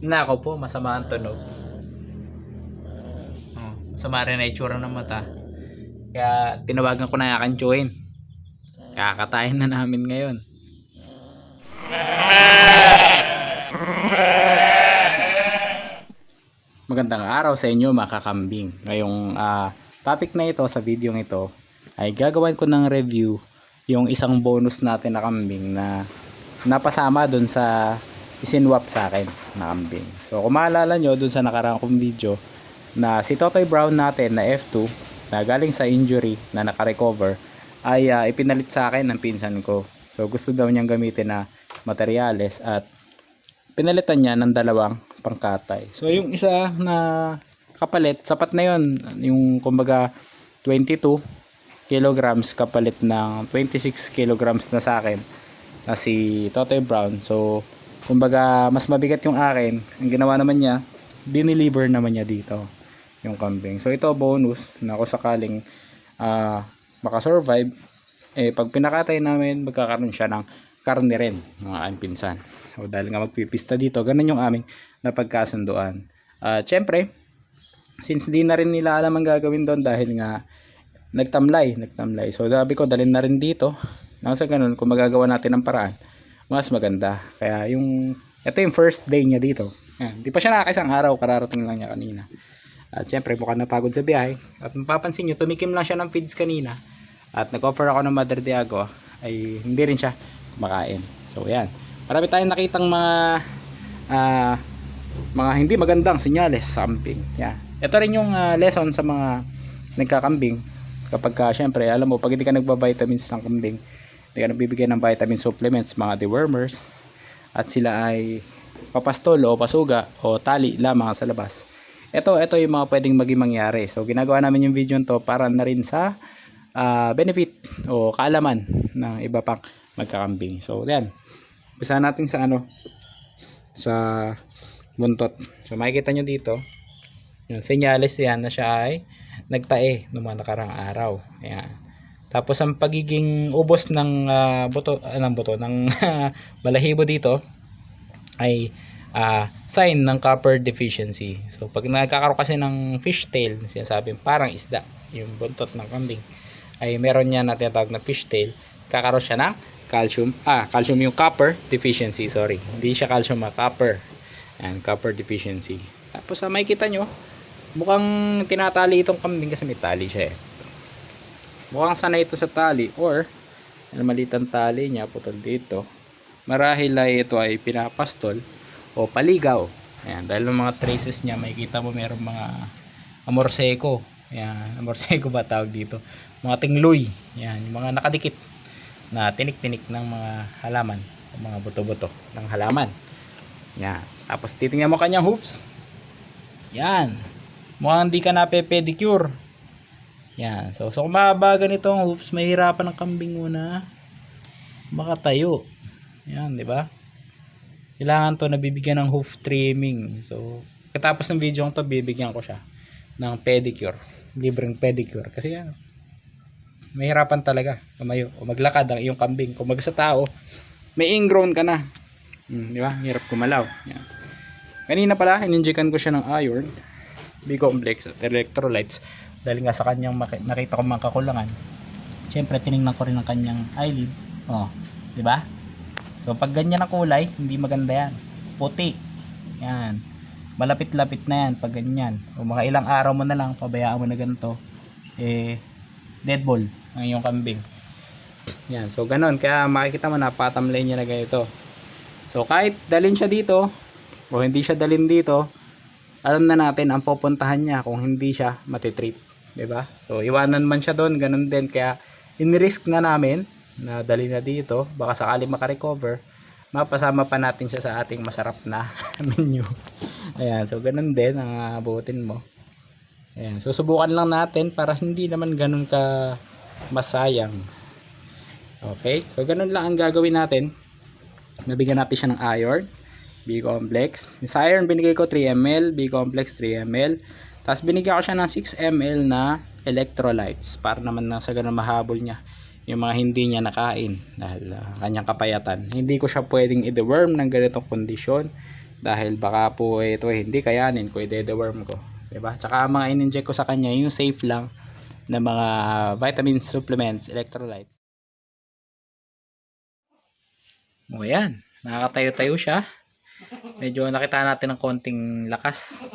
Nako po, masama ang tunog. Oh, masama rin na itsura ng mata. Kaya tinawagan ko na yakantsuhin. Kakatayin na namin ngayon. Magandang araw sa inyo mga kakambing. Ngayong ah, topic na ito sa video ito ay gagawin ko ng review yung isang bonus natin na kambing na napasama dun sa isinwap sa akin na kambing. So kung maalala nyo dun sa nakarang kong video na si Totoy Brown natin na F2 na galing sa injury na nakarecover ay ah, ipinalit sa akin ng pinsan ko. So gusto daw niyang gamitin na materyales at pinalitan niya ng dalawang pangkatay. So yung isa na kapalit, sapat na yun. Yung kumbaga 22 kilograms kapalit ng 26 kilograms na sa akin na si Totoy Brown. So kumbaga mas mabigat yung akin. Ang ginawa naman niya, dineliver naman niya dito yung kambing. So ito bonus na ako sakaling ah, makasurvive eh pag pinakatay namin magkakaroon siya ng karne rin mga aming pinsan. So dahil nga magpipista dito, ganun yung aming napagkasunduan. At syempre, since di na rin nila alam ang gagawin doon dahil nga nagtamlay, nagtamlay. So sabi ko dalhin na rin dito. Nang sa ganun, kung magagawa natin ng paraan, mas maganda. Kaya yung, ito yung first day niya dito. Yan. Di pa siya nakakisang araw, kararating lang niya kanina. At syempre, mukhang napagod sa biyahe. At mapapansin nyo, tumikim lang siya ng feeds kanina. At nag-offer ako ng Mother de Agua, ay hindi rin siya kumakain. So, yan. Marami tayong nakitang mga ah, mga hindi magandang sinyales sa kambing. Yan. Ito rin yung ah, lesson sa mga nagkakambing. Kapag ka, syempre, alam mo, pag hindi ka nagba-vitamins ng kambing, hindi ka nagbibigay ng vitamin supplements, mga dewormers, at sila ay papastol o pasuga o tali lamang sa labas. Ito, ito yung mga pwedeng maging mangyari. So, ginagawa namin yung video to para na rin sa ah, benefit o kaalaman ng iba pang magkakambing. So, yan. Umpisa natin sa ano, sa buntot. So, makikita nyo dito, yung senyales yan na siya ay nagtae noong mga nakarang araw. Ayan. Tapos ang pagiging ubos ng ah, buto, ah, ng buto, ng balahibo dito ay ah, sign ng copper deficiency. So pag nagkakaroon kasi ng fishtail, sinasabi parang isda, yung buntot ng kambing, ay meron niya na tinatawag na fishtail, kakaroon siya ng calcium, ah, calcium yung copper deficiency, sorry. Hindi siya calcium, ah, copper. And copper deficiency. Tapos sa makikita nyo, mukhang tinatali itong kambing kasi may tali siya eh. Mukhang sanay ito sa tali or yung malitang tali niya putol dito. Marahil ay ito ay pinapastol o paligaw. Ayan, dahil ng mga traces niya, makikita mo meron mga amorseko. Ayan, amorseko ba tawag dito? Mga tingloy. Ayan, yung mga nakadikit na tinik-tinik ng mga halaman mga buto-buto ng halaman. Yan. Tapos titingnan mo kanyang hooves. Yan. Mukhang hindi ka na pedicure. Yan. So, so kung mahaba ganito ang mahirapan ng kambing muna makatayo. Yan, di ba? Kailangan to nabibigyan ng hoof trimming. So, katapos ng video ko to, bibigyan ko siya ng pedicure. Libreng pedicure. Kasi yan, mahirapan talaga tumayo o maglakad ang iyong kambing. Kung mag sa tao, may ingrown ka na. Hmm, di ba? Hirap kumalaw. Yan. Kanina pala, ininjikan ko siya ng iron, B-complex at electrolytes dahil nga sa kanyang nakita ko mga kakulangan. Siyempre, tiningnan ko rin ang kanyang eyelid. Oh, di ba? So, pag ganyan ang kulay, hindi maganda yan. Puti. Yan. Malapit-lapit na yan pag ganyan. O mga ilang araw mo na lang, pabayaan mo na ganito. Eh, dead ball ang iyong kambing. Yan. So, ganun. Kaya makikita mo na patamlay niya na ganito. So, kahit dalhin siya dito, o hindi siya dalhin dito, alam na natin ang pupuntahan niya kung hindi siya matitreat. 'Di ba? So, iwanan man siya doon, ganun din. Kaya, in-risk na namin na dali na dito, baka sakali makarecover, mapasama pa natin siya sa ating masarap na menu. Ayan, so ganun din ang abutin mo. Ayan, so subukan lang natin para hindi naman ganun ka masayang. Okay, so ganun lang ang gagawin natin. Nabigyan natin siya ng iron, B-complex. Sa iron binigay ko 3 ml, B-complex 3 ml. Tapos binigyan ko siya ng 6 ml na electrolytes para naman na sa ganun mahabol niya yung mga hindi niya nakain dahil ah, kanyang kapayatan. Hindi ko siya pwedeng i-deworm ng ganitong kondisyon. Dahil baka po ito eh, hindi kayanin ko, i-deworm ko. 'Di ba? Tsaka ang mga in-inject ko sa kanya, yung safe lang na mga vitamin supplements, electrolytes. O yan, nakakatayo-tayo siya. Medyo nakita natin ng konting lakas.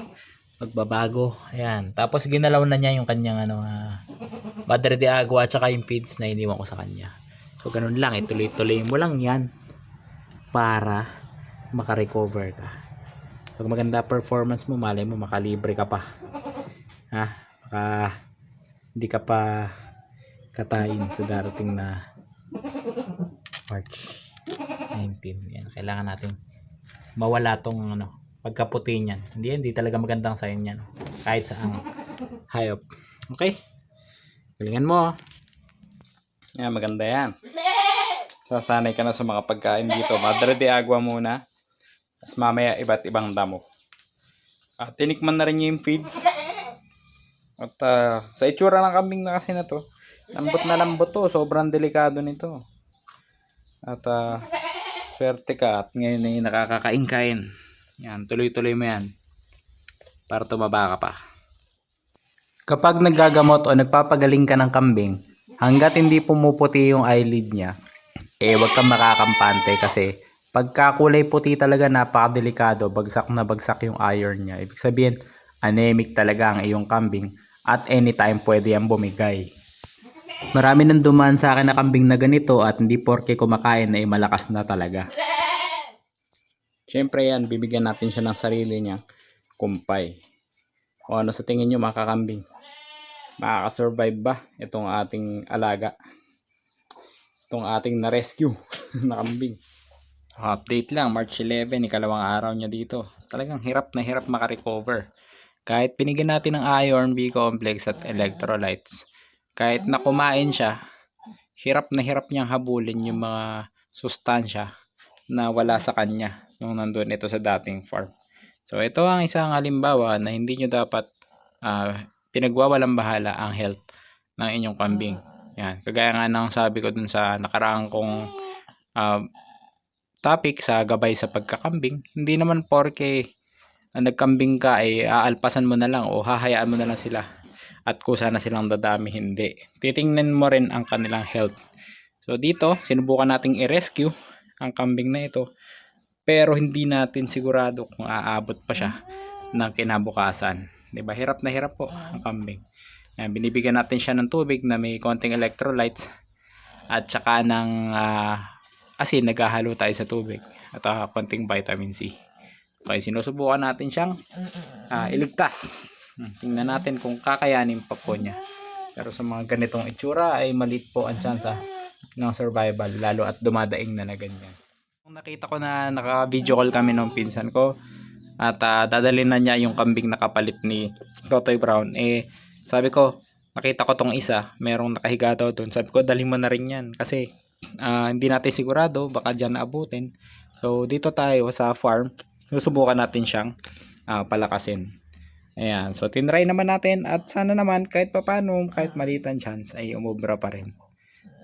Magbabago. Ayan. Tapos ginalaw na niya yung kanyang ano, ah, Madre de Agua at saka yung feeds na iniwan ko sa kanya. So ganun lang, ituloy-tuloy mo lang yan para makarecover ka. Pag maganda performance mo, malay mo makalibre ka pa. Ha? Baka hindi ka pa katayin sa darating na March 19. Yan, kailangan natin mawala tong ano, pagkaputi niyan. Hindi hindi talaga magandang sign yan. Kahit sa ang hayop. Okay? Galingan mo. oh. Yan, maganda yan. Sasanay ka na sa mga pagkain dito. Madre de agua muna. Tapos mamaya iba't ibang damo. At tinikman na rin niya yung feeds. At ah, sa itsura ng kambing na kasi na to, lambot na lambot to. Sobrang delikado nito. At ah, swerte ka at ngayon ay nakakakain-kain. Yan, tuloy-tuloy mo yan. Para tumaba ka pa. Kapag naggagamot o nagpapagaling ka ng kambing, hanggat hindi pumuputi yung eyelid niya, eh wag kang makakampante kasi pagka kulay puti talaga napakadelikado, bagsak na bagsak yung iron niya. Ibig sabihin, anemic talaga ang iyong kambing at anytime pwede yan bumigay. Marami nang dumaan sa akin na kambing na ganito at hindi porke kumakain na eh, malakas na talaga. Siyempre yan, bibigyan natin siya ng sarili niya kumpay. O ano sa tingin nyo mga kakambing? Makakasurvive ba itong ating alaga? Itong ating na-rescue na kambing. Update lang, March 11, ikalawang araw niya dito. Talagang hirap na hirap makarecover. Kahit pinigyan natin ng iron, B-complex at electrolytes. Kahit na kumain siya, hirap na hirap niyang habulin yung mga sustansya na wala sa kanya nung nandun ito sa dating farm. So ito ang isang halimbawa na hindi nyo dapat ah, pinagwawalang bahala ang health ng inyong kambing. Yan. Kagaya nga ng sabi ko dun sa nakaraang kong ah, topic sa gabay sa pagkakambing, hindi naman porke na nagkambing ka ay aalpasan mo na lang o hahayaan mo na lang sila at kusa na silang dadami hindi. Titingnan mo rin ang kanilang health. So dito, sinubukan nating i-rescue ang kambing na ito pero hindi natin sigurado kung aabot pa siya ng kinabukasan. 'Di ba? Hirap na hirap po ang kambing. Yan, binibigyan natin siya ng tubig na may konting electrolytes at saka ng ah, asin naghahalo tayo sa tubig at ah, konting vitamin C. Okay, sinusubukan natin siyang ah, iligtas. Hmm, Tingnan natin kung kakayanin pa po niya. Pero sa mga ganitong itsura ay maliit po ang tsansa ng survival lalo at dumadaing na na ganyan. Nung nakita ko na naka-video call kami ng pinsan ko. At ah, dadalhin na niya yung kambing na kapalit ni Totoy Brown. Eh sabi ko nakita ko tong isa. Merong nakahiga daw doon sabi ko dalhin mo na rin yan. Kasi ah, hindi natin sigurado. Baka dyan naabutin so dito tayo sa farm. Susubukan natin siyang ah, palakasin. Ayan. So tinry naman natin. At sana naman kahit papano kahit malitan chance ay umubra pa rin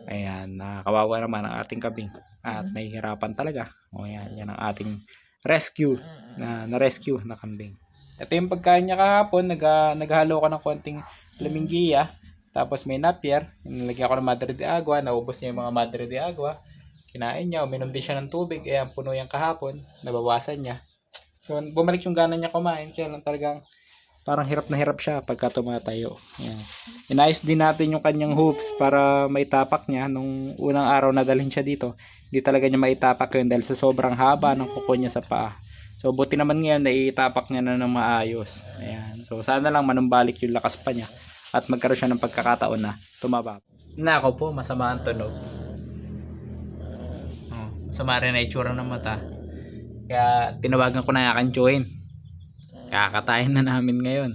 ayan nakawawa naman ang ating kabing at mahihirapan talaga. O ayan yan ang ating rescue na na-rescue na kambing. Ito yung pagkain niya kahapon nag, naghalo ko ng konting flamingia tapos may napier nilagyan ko ng madre de agua naubos niya yung mga madre de agua. Kinain niya uminom din siya ng tubig eh ang puno yung kahapon nabawasan niya. So, bumalik yung gana niya kumain kaya lang talagang parang hirap na hirap siya pagka tumatayo Yan. inayos din natin yung kanyang hooves para may tapak niya nung unang araw na dalhin siya dito hindi talaga niya maitapak yun dahil sa sobrang haba ng kuko niya sa paa So buti naman ngayon naitapak niya na ng maayos. Ayan. So sana lang manumbalik yung lakas pa niya at magkaroon siya ng pagkakataon na tumaba. Nako po, masama ang tunog. Oh, masama rin na itsura ng mata. Kaya tinawagan ko na kakanchuin. Kakatayin na namin ngayon.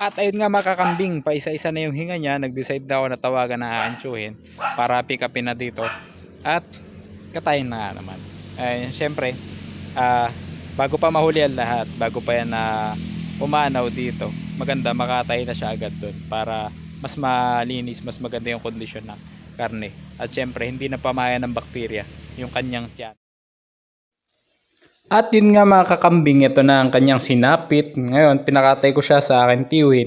At ayun nga makakambing, pa isa-isa na yung hinga niya, nag-decide na ako na tawagan na aanchuhin para pick upin na dito. At katayin na nga naman. Ay, syempre, ah bago pa mahuli ang lahat, bago pa yan na umanaw dito, maganda makatay na siya agad doon para mas malinis, mas maganda yung kondisyon ng karne. At syempre, hindi na pamaya ng bakterya yung kanyang tiyan. At yun nga mga kakambing, ito na ang kanyang sinapit. Ngayon, pinakatay ko siya sa akin tiwin.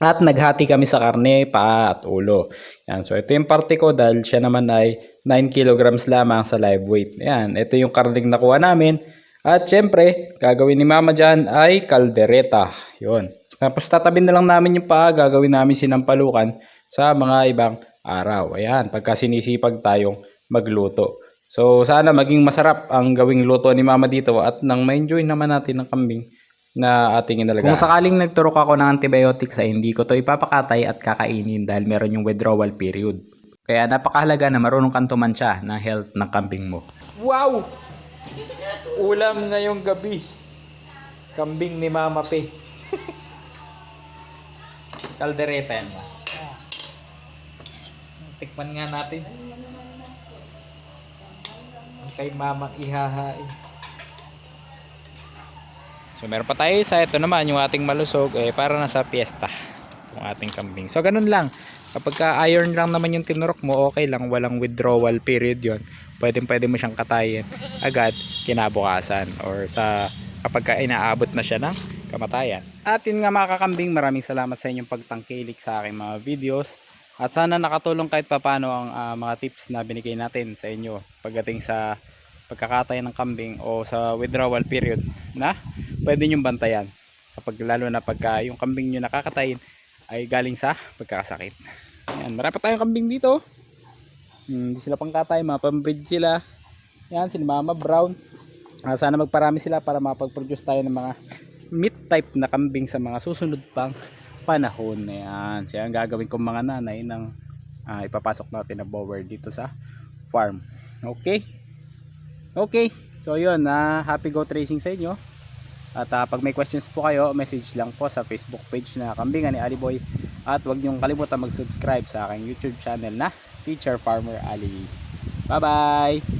At naghati kami sa karne, paa at ulo. Yan. So ito yung parte ko dahil siya naman ay 9 kilograms lamang sa live weight. Yan. Ito yung karning nakuha namin. At syempre, gagawin ni mama dyan ay kaldereta. Yun. Tapos tatabi na lang namin yung paa, gagawin namin sinampalukan sa mga ibang araw. Ayan, pagka sinisipag tayong magluto. So sana maging masarap ang gawing luto ni mama dito at nang ma-enjoy naman natin ng kambing na ating inalagaan. Kung sakaling nagturok ako ng antibiotics ay hindi ko to ipapakatay at kakainin dahil meron yung withdrawal period. Kaya napakahalaga na marunong kang tumansya ng health ng kambing mo. Wow! Ulam ngayong gabi. Kambing ni Mama Pe. Kaldereta yan ba? Tikman nga natin. Kay Mamang ihahain. So meron pa tayo isa. Ito naman yung ating malusog eh, para nasa piyesta. Yung ating kambing. So ganun lang. Kapag ka iron lang naman yung tinurok mo, okay lang. Walang withdrawal period yon Pwede pwede mo siyang katayin agad kinabukasan or sa kapag ka inaabot na siya ng kamatayan. At yun nga mga kakambing, maraming salamat sa inyong pagtangkilik sa aking mga videos. At sana nakatulong kahit papano ang ah, mga tips na binigay natin sa inyo pagdating sa pagkakatay ng kambing o sa withdrawal period na pwede nyong bantayan. Kapag lalo na pagka yung kambing nyo nakakatayin ay galing sa pagkakasakit. Ayan, marami tayong kambing dito. Hmm, Hindi sila pangkatay, mapambreed sila. Yan, si Mama Brown. Ah, sana magparami sila para mapag-produce tayo ng mga meat type na kambing sa mga susunod pang panahon. Ayan, siya ang gagawin kong mga nanay ng ah, ipapasok natin na bower dito sa farm. Okay? Okay. So yun, na happy goat racing sa inyo. At ah, pag may questions po kayo, message lang po sa Facebook page na Kambingan ni Ali Boy. At huwag niyong kalimutan mag-subscribe sa aking YouTube channel na Teacher Farmer Ali. Bye-bye!